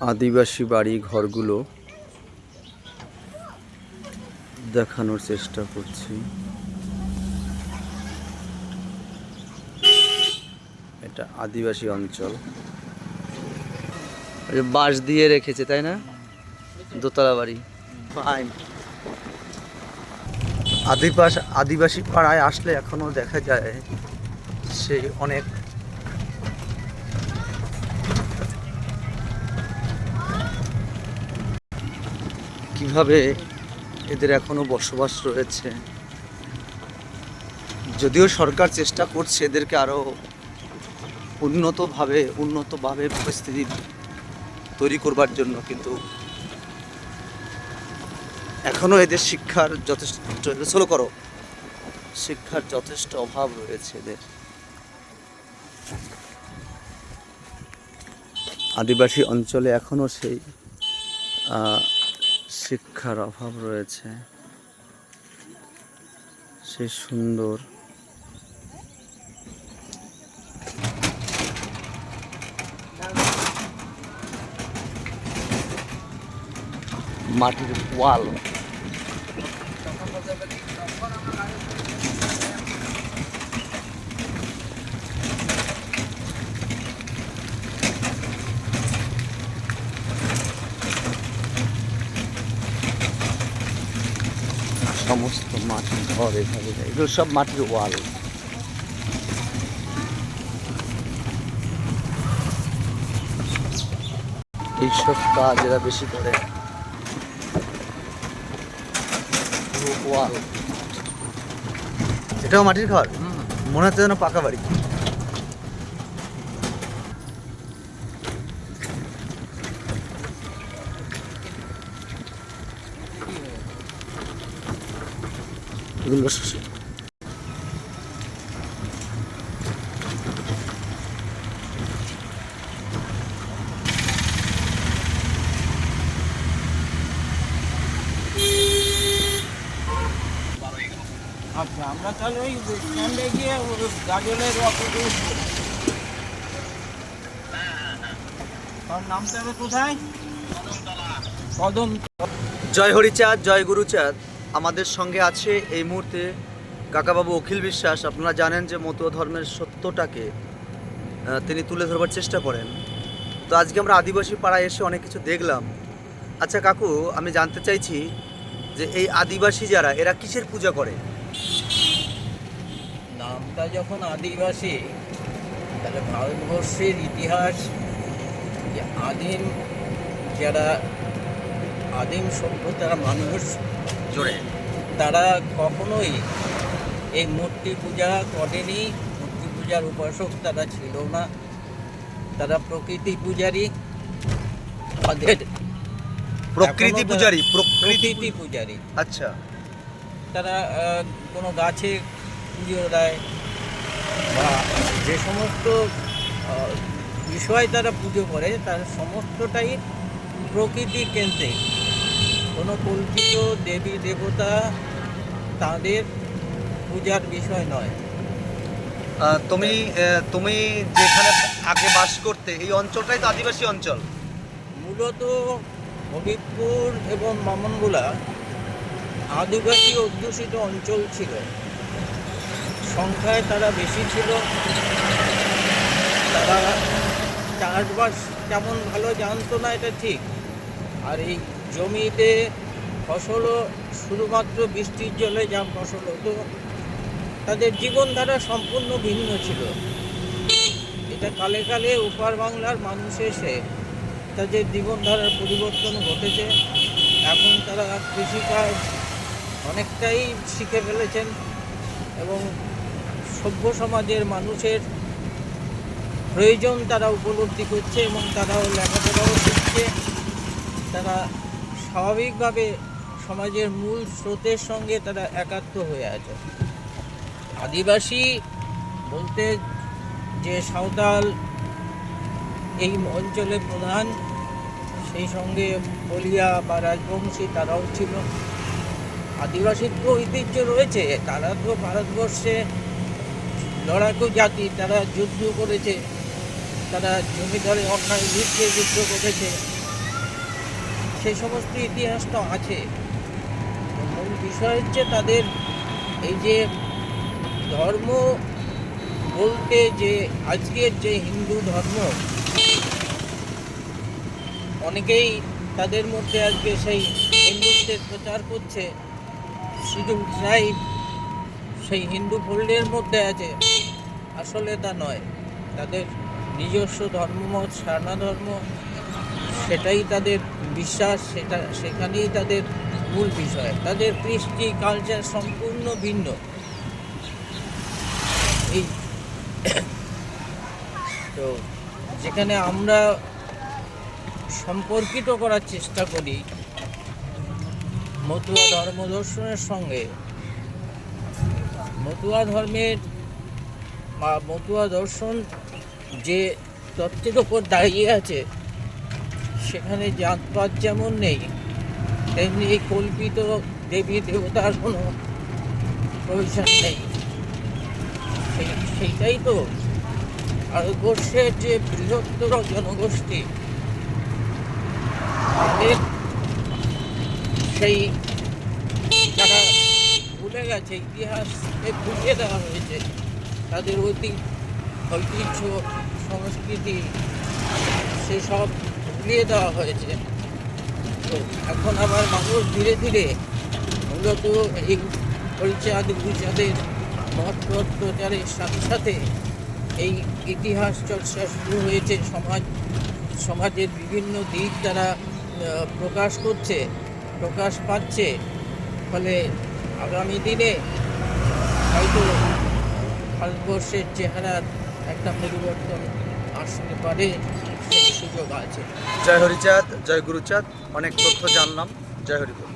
আদিবাসী বাড়ি ঘরগুলো দেখানোর চেষ্টা করছি। এটা আদিবাসী অঞ্চল। বাঁশ দিয়ে রেখেছে তাই না? দোতলা বাড়ি। আদিবাস আদিবাসী পাড়ায় আসলে এখনও দেখা যায় সেই অনেক কীভাবে এদের এখনও বসবাস রয়েছে? যদিও সরকার চেষ্টা করছে এদেরকে আরও উন্নতভাবে উন্নতভাবে পরিস্থিতি তৈরি করবার জন্য, কিন্তু এখনও এদের শিক্ষার যথেষ্ট স্লো করো, শিক্ষার যথেষ্ট অভাব রয়েছে এদের। আদিবাসী অঞ্চলে এখনও সেই শিক্ষার অভাব রয়েছে। সে সুন্দর। মাটির ওয়াল। সমস্ত মাটির ঘর এভাবে এগুলো সব মাটির ওয়াল। এইসব কাজ এরা বেশি করে। ওয়াল। এটাও মাটির ঘর? মনে হচ্ছে যেন পাকা বাড়ি। এগুলো আচ্ছা আমরা তাহলে ওই স্ট্যান্ডে গিয়ে গাজলের অটোতে উঠবো তার হবে কোথায়? কদম জয় হরিচাঁদ জয় গুরুচাঁদ। আমাদের সঙ্গে আছে এই মুহূর্তে কাকাবাবু অখিল বিশ্বাস। আপনারা জানেন যে মতুয়া ধর্মের সত্যটাকে তিনি তুলে ধরবার চেষ্টা করেন। তো আজকে আমরা আদিবাসী পাড়ায় এসে অনেক কিছু দেখলাম। আচ্ছা কাকু, আমি জানতে চাইছি যে এই আদিবাসী যারা, এরা কিসের পূজা করে? নামটা যখন আদিবাসী, তাহলে ভারতবর্ষের ইতিহাস, যে আদিম যারা, আদিম সভ্যতার মানুষ জোরে। তারা কখনোই এই মূর্তি পূজা করেনি। মূর্তি পূজার উপাসক তারা ছিল না। তারা প্রকৃতি পূজারী তাদের প্রকৃতি পূজারী প্রকৃতি পূজারী আচ্ছা। তারা কোনো গাছে পুজো দেয় বা যে সমস্ত বিষয় তারা পুজো করে তার সমস্তটাই প্রকৃতি কেন্দ্রিক। কোনো কল্পিত দেবী দেবতা তাদের পূজার বিষয় নয়। তুমি তুমি যেখানে আগে বাস করতে এই অঞ্চলটাই তো আদিবাসী অঞ্চল। মূলত হবিবপুর এবং মামনগুলা আদিবাসী অধ্যুষিত অঞ্চল ছিল। সংখ্যায় তারা বেশি ছিল। তারা চাষবাস তেমন ভালো জানতো না এটা ঠিক। আর এই জমিতে ফসলও শুধুমাত্র বৃষ্টির জলে যা ফসল হতো, তাদের জীবনধারা সম্পূর্ণ ভিন্ন ছিল। এটা কালে কালে উপার বাংলার মানুষ এসে তাদের জীবনধারার পরিবর্তন ঘটেছে। এখন তারা কৃষিকাজ অনেকটাই শিখে ফেলেছেন এবং সভ্য সমাজের মানুষের প্রয়োজন তারা উপলব্ধি করছে এবং তারাও লেখাপড়াও শিখছে। তারা স্বাভাবিকভাবে সমাজের মূল স্রোতের সঙ্গে তারা একাত্ম হয়ে আছে। আদিবাসী বলতে যে সাঁওতাল এই অঞ্চলে প্রধান, সেই সঙ্গে বলিয়া বা রাজবংশী তারাও ছিল। আদিবাসীর তো ঐতিহ্য রয়েছে, তারা তো ভারতবর্ষে লড়াকু জাতি, তারা যুদ্ধ করেছে, তারা জমিদারে অন্যায় বিরুদ্ধে যুদ্ধ করেছে। সেই সমস্ত ইতিহাসটা আছে। মূল বিষয় হচ্ছে তাদের এই যে ধর্ম বলতে যে আজকের যে হিন্দু ধর্ম, অনেকেই তাদের মধ্যে আজকে সেই হিন্দুত্বের প্রচার করছে। শুধু ট্রাইব সেই হিন্দু ফোল্ডের মধ্যে আছে। আসলে তা নয়। তাদের নিজস্ব ধর্মমত, সারনা ধর্ম সেটাই তাদের বিশ্বাস, সেটা, সেখানেই তাদের মূল বিষয়। তাদের কৃষ্টি কালচার সম্পূর্ণ ভিন্ন। এই তো যেখানে আমরা সম্পর্কিত করার চেষ্টা করি, মতুয়া ধর্ম দর্শনের সঙ্গে, মতুয়া ধর্মের বা মতুয়া দর্শন যে তত্ত্বের ওপর দাঁড়িয়ে আছে সেখানে জাতপাত যেমন নেই, তেমনি এই কল্পিত দেবী দেবতার কোনো প্রয়োজন নেই। সেই, সেইটাই তো ভারতবর্ষের যে বৃহত্তর জনগোষ্ঠী। তাদের সেই যারা ভুলে গেছে, ইতিহাসকে ভুলিয়ে দেওয়া হয়েছে, তাদের অতীত ঐতিহ্য, সংস্কৃতি, সেসব ভুলিয়ে দেওয়া হয়েছে। তো এখন আবার মানুষ ধীরে ধীরে মূলত এই পরিচাঁদ গুচাঁদের মত পথ প্রচারের সাথে সাথে এই ইতিহাস চর্চা শুরু হয়েছে। সমাজ, সমাজের বিভিন্ন দিক তারা প্রকাশ করছে, প্রকাশ পাচ্ছে। ফলে আগামী দিনে হয়তো ভারতবর্ষের চেহারার একটা পরিবর্তন আসতে পারে। সুযোগ আছে। জয় হরিচাঁদ জয় গুরুচাঁদ অনেক তথ্য জানলাম। জয় হরিবল।